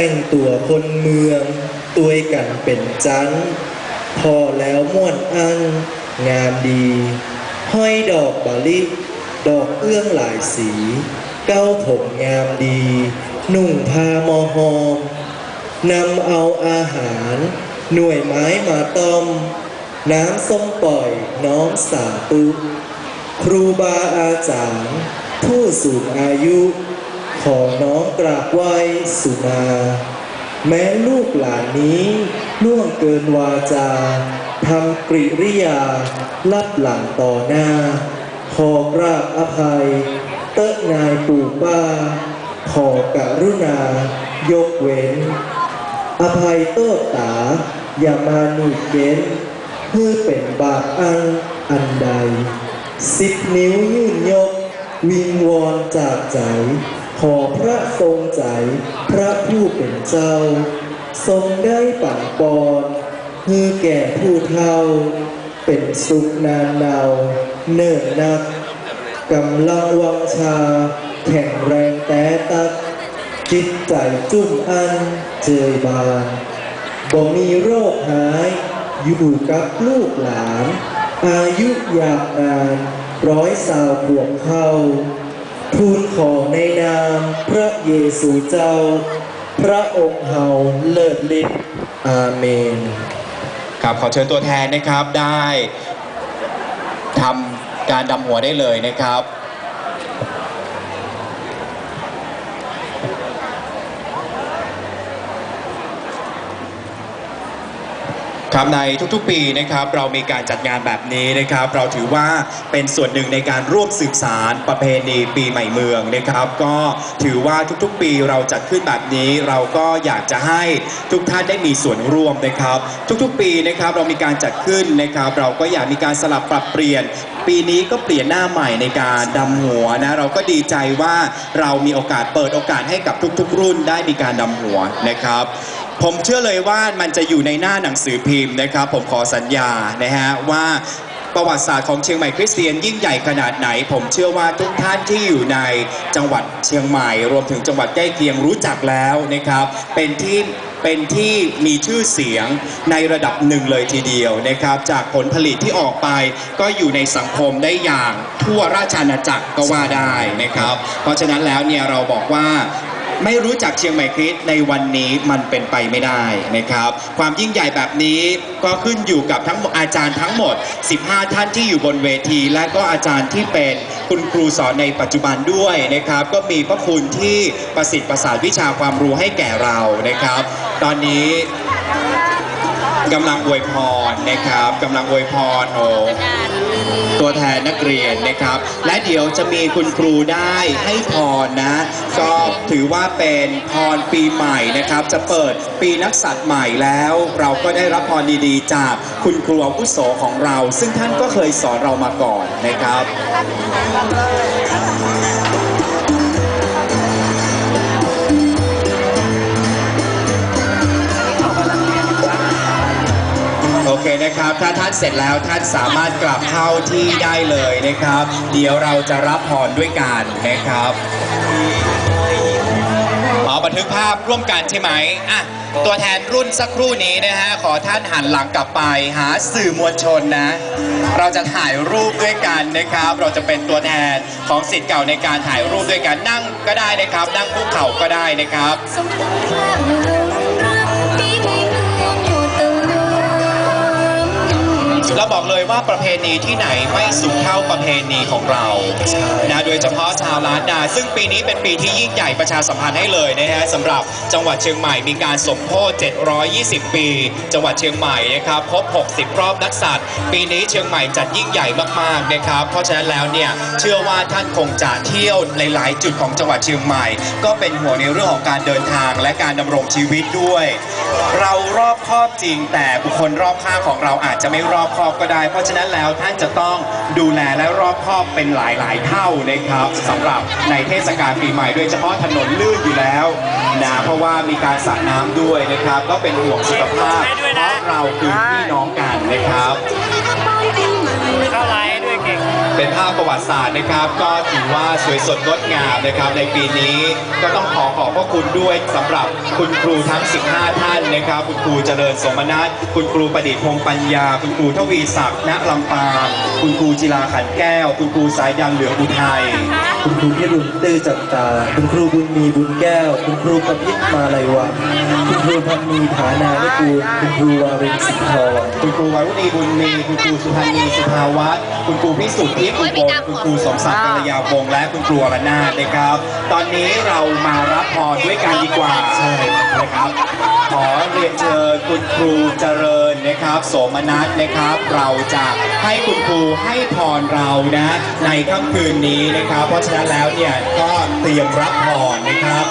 แต่งตัวคนเมืองตัวยกันเป็นจันพอแล้วม่วนอัน งามดี ห้อยดอกบาลิดอกเอื้องหลายสี เก้าผมงามดี นุ่งผ้ามอหอมนำเอาอาหาร หน่วยไม้มาต้ม น้ำส้มปล่อยน้องสาตุ ครูบาอาจารย์ ผู้สูงอายุ ขอน้องกราบไหว้สุมา แม้ลูกหลานนี้ล่วงเกินวาจาทำกริริยา ลับหลังต่อหน้า ขอกราบอภัย เตอะนายปู่ป้า ขอกรุณา ยกเว้น อภัยโตษตา อย่ามาหนุเย็นเพื่อเป็นบาปอันอันใด สิบนิ้วยื่นยก วิงวอนจากใจ ขอพระทรงใจพระผู้เป็นเจ้า ทรงได้ปั่นปอนเพื่อแก่ผู้เฒ่า เป็นสุขนานเนาเนิ่นนักกำลังวังชา แข็งแรงแต่ตักจิตใจจุ่มอันเจยบานบ่มีโรคหาย อยู่กับลูกหลาน อายุยาวนานร้อยสาวบวกเข้า ทูลขอในนามพระเยซูเจ้า พระองค์เฮาเลิศฤทธิ์อาเมน ครับขอเชิญตัวแทนนะครับได้ทำการดำหัวได้เลยนะครับ ครับในทุกๆปีนะครับเรามีการจัดงานแบบนี้นะครับ เราถือว่าเป็นส่วนหนึ่งในการร่วมสืบสารประเพณีปีใหม่เมืองนะครับ ก็ถือว่าทุกๆปีเราจัดขึ้นแบบนี้เราก็อยากจะให้ทุกท่านได้มีส่วนร่วมนะครับ ทุกๆปีนะครับเรามีการจัดขึ้นนะครับ เราก็อยากมีการสลับปรับเปลี่ยน ปีนี้ก็เปลี่ยนหน้าใหม่ในการดำหัวนะเราก็ดีใจว่าเรามีโอกาสเปิดโอกาสให้กับทุก ๆ รุ่นได้มีการดำหัวนะครับ ผมเชื่อเลยว่ามันจะอยู่ในหน้าหนังสือพิมพ์นะครับ ผมขอสัญญานะฮะว่าประวัติศาสตร์ของเชียงใหม่คริสเตียนยิ่งใหญ่ขนาดไหน ผมเชื่อว่าทุกท่านที่อยู่ในจังหวัดเชียงใหม่ รวมถึงจังหวัดใกล้เคียงรู้จักแล้วนะครับ เป็นที่เป็นที่มีชื่อเสียงในระดับหนึ่งเลยทีเดียวนะครับ จากผลผลิตที่ออกไปก็อยู่ในสังคมได้อย่างทั่วราชอาณาจักรก็ว่าได้นะครับ เพราะฉะนั้นแล้วเนี่ยเราบอกว่า ไม่รู้จักเชียงใหม่คริสต์ในวันนี้มันเป็นไปไม่ได้นะครับ ความยิ่งใหญ่แบบนี้ก็ขึ้นอยู่กับทั้งอาจารย์ทั้งหมด 15 ท่านที่อยู่บนเวที และก็อาจารย์ที่เป็นคุณครูสอนในปัจจุบันด้วยนะครับ ก็มีพระคุณที่ประสิทธิ์ประสาทวิชาความรู้ให้แก่เรานะครับ ตอนนี้กำลังอวยพรนะครับกำลังอวยพรโอ้ ตัวแทนนักเรียนนะครับ และเดี๋ยวจะมีคุณครูได้ให้พรนะ ก็ถือว่าเป็นพรปีใหม่นะครับ จะเปิดปีนักสัตว์ใหม่แล้ว เราก็ได้รับพรดีๆ จากคุณครูอาวุโสของเรา ซึ่งท่านก็เคยสอนเรามาก่อนนะครับ โอเคนะครับ ถ้าท่านเสร็จแล้วท่านสามารถกลับเข้าที่ได้เลยนะครับ เดี๋ยวเราจะรับพรด้วยกันนะครับอ๋อบันทึกภาพร่วมกันใช่ไหมอะตัวแทนรุ่นสักครู่นี้นะฮะขอท่านหันหลังกลับไปหาสื่อมวลชนนะ เราจะถ่ายรูปด้วยกันนะครับ เราจะเป็นตัวแทนของสิทธิ์เก่าในการถ่ายรูปด้วยกันนั่งก็ได้นะครับ นั่งคุกเข่าก็ได้นะครับ เราบอกเลยว่าประเพณีที่ไหนไม่สุดเท่าประเพณีของเรานะโดยเฉพาะชาวล้านนา ซึ่งปีนี้เป็นปีที่ยิ่งใหญ่ประชาสัมพันธ์ให้เลยนะฮะสำหรับจังหวัดเชียงใหม่มีการสมโภช720 ปี จังหวัดเชียงใหม่นะครับครบ 60 รอบนักสัตว์ ปีนี้เชียงใหม่จัดยิ่งใหญ่มากๆนะครับ เพราะฉะนั้นแล้วเนี่ยเชื่อว่าท่านคงจะเที่ยวหลายๆ จุดของจังหวัดเชียงใหม่ ก็เป็นห่วงในเรื่องของการเดินทางและการดำรงชีวิตด้วย เรารอบคอบจริงแต่บุคคลรอบข้างของเราอาจจะไม่รอบคอบก็ได้ เพราะฉะนั้นแล้วท่านจะต้องดูแลและรอบคอบเป็นหลาย ๆ เท่านะครับสำหรับในเทศกาลปีใหม่โดยเฉพาะถนนลื่นอยู่แล้วนะเพราะว่ามีการสระน้ำด้วยนะครับ ก็เป็นห่วงสุขภาพเพราะเราคือพี่น้องกันนะครับ เข้าไลน์ด้วยเก่ง เป็นภาพประวัติศาสตร์นะครับ ก็ถือว่าสวยสดงดงามนะครับในปีนี้ ก็ต้องขอขอบพระคุณด้วยสำหรับคุณครูทั้ง 15 ท่านนะครับ คุณครูเจริญสมนัสคุณครูประดิษฐ์พงษ์ปัญญา คุณครูทวีศักดิ์ณลำปางคุณครูจิราขันแก้ว คุณครูสายยันเหลืองอุทัยคุณครูพิรุณตื้อจันตา คุณครูบุญมีบุญแก้ว คุณครูกพิษมาลัยวันคุณครูพันมีฐานานุกูลคุณครูวารินสิทธรคุณครูวารุณีบุญมี คุณครูสุพันธ์นีสุภาวัฒน์คุณครูพิสุทธิ์ทิพย์อุบลคุณครูสมศักดิ์กัลยาวงศ์และคุณครูอรนาถนะครับ ตอนนี้เรามารับพรด้วยกันดีกว่าใช่นะครับ ขอเรียนเชิญคุณครูเจริญนะครับ โสมนัสนะครับ เราจะให้คุณครูให้พรเรานะ ในค่ำคืนนี้นะครับ เพราะฉะนั้นแล้วเนี่ยก็เตรียมรับพรนะครับ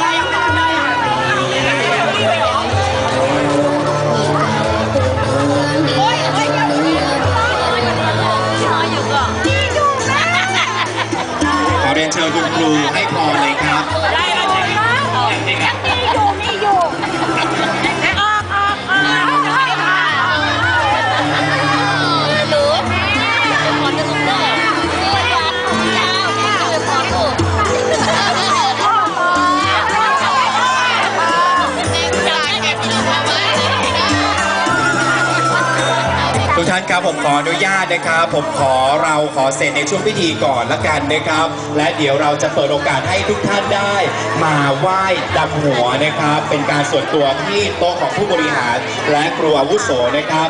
ทุกท่านครับผมขออนุญาตนะครับ ผมขอเราขอเสร็จในช่วงพิธีก่อนละกันนะครับ และเดี๋ยวเราจะเปิดโอกาสให้ทุกท่านได้ มาไหว้ดำหัวนะครับ เป็นการส่วนตัวที่โต๊ะของผู้บริหาร และครูอาวุโสนะครับ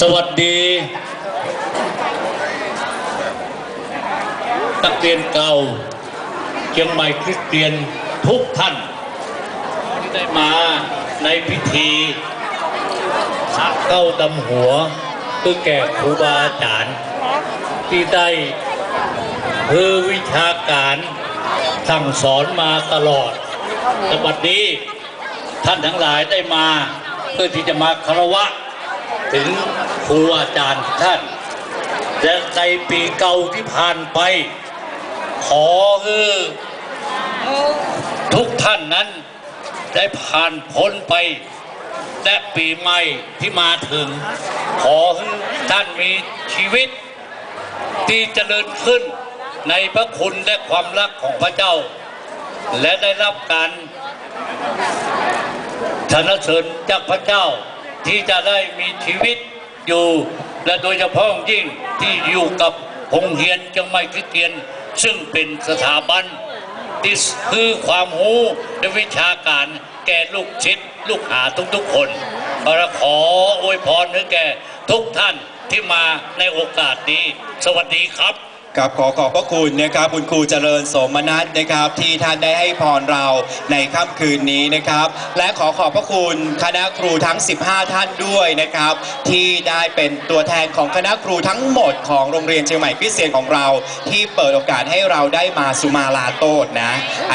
สวัสดี นักเรียนเก่าเชียงใหม่คริสเตียนทุกท่านที่ได้มาในพิธีสะเก้าดำหัวคือแก่ครูบาอาจารย์ที่ได้เพื่อวิชาการสั่งสอนมาตลอดแต่บัดนี้ท่านทั้งหลายได้มาเพื่อที่จะมาคารวะ ถึงครูอาจารย์ท่านและในปีเก่าที่ผ่านไป ขอคือทุกท่านนั้นได้ผ่านพ้นไป และปีใหม่ที่มาถึง ขอให้ท่านมีชีวิต ที่เจริญขึ้นในพระคุณและความรักของพระเจ้า และได้รับการสรรเสริญจากพระเจ้าที่จะได้มีชีวิตอยู่ และโดยเฉพาะยิ่งที่อยู่กับพงเฮียนจังไม่คริสเตียน ซึ่งเป็นสถาบันที่คือความรู้และวิชาการแก่ลูกชิดลูกหาทุกๆคนขอขออวยพรให้แก่ทุกท่านที่มาในโอกาสนี้ สวัสดีครับ กับขอขอบพระคุณนะครับคุณครูเจริญโสมนัสนะครับ ที่ท่านได้ให้พรเราในค่ำคืนนี้นะครับ และขอขอบพระคุณคณะครูทั้ง 15 ท่านด้วยนะครับ ที่ได้เป็นตัวแทนของคณะครูทั้งหมดของโรงเรียนเชียงใหม่คริสเตียนของเรา ที่เปิดโอกาสให้เราได้มาสุมาลาโตดนะ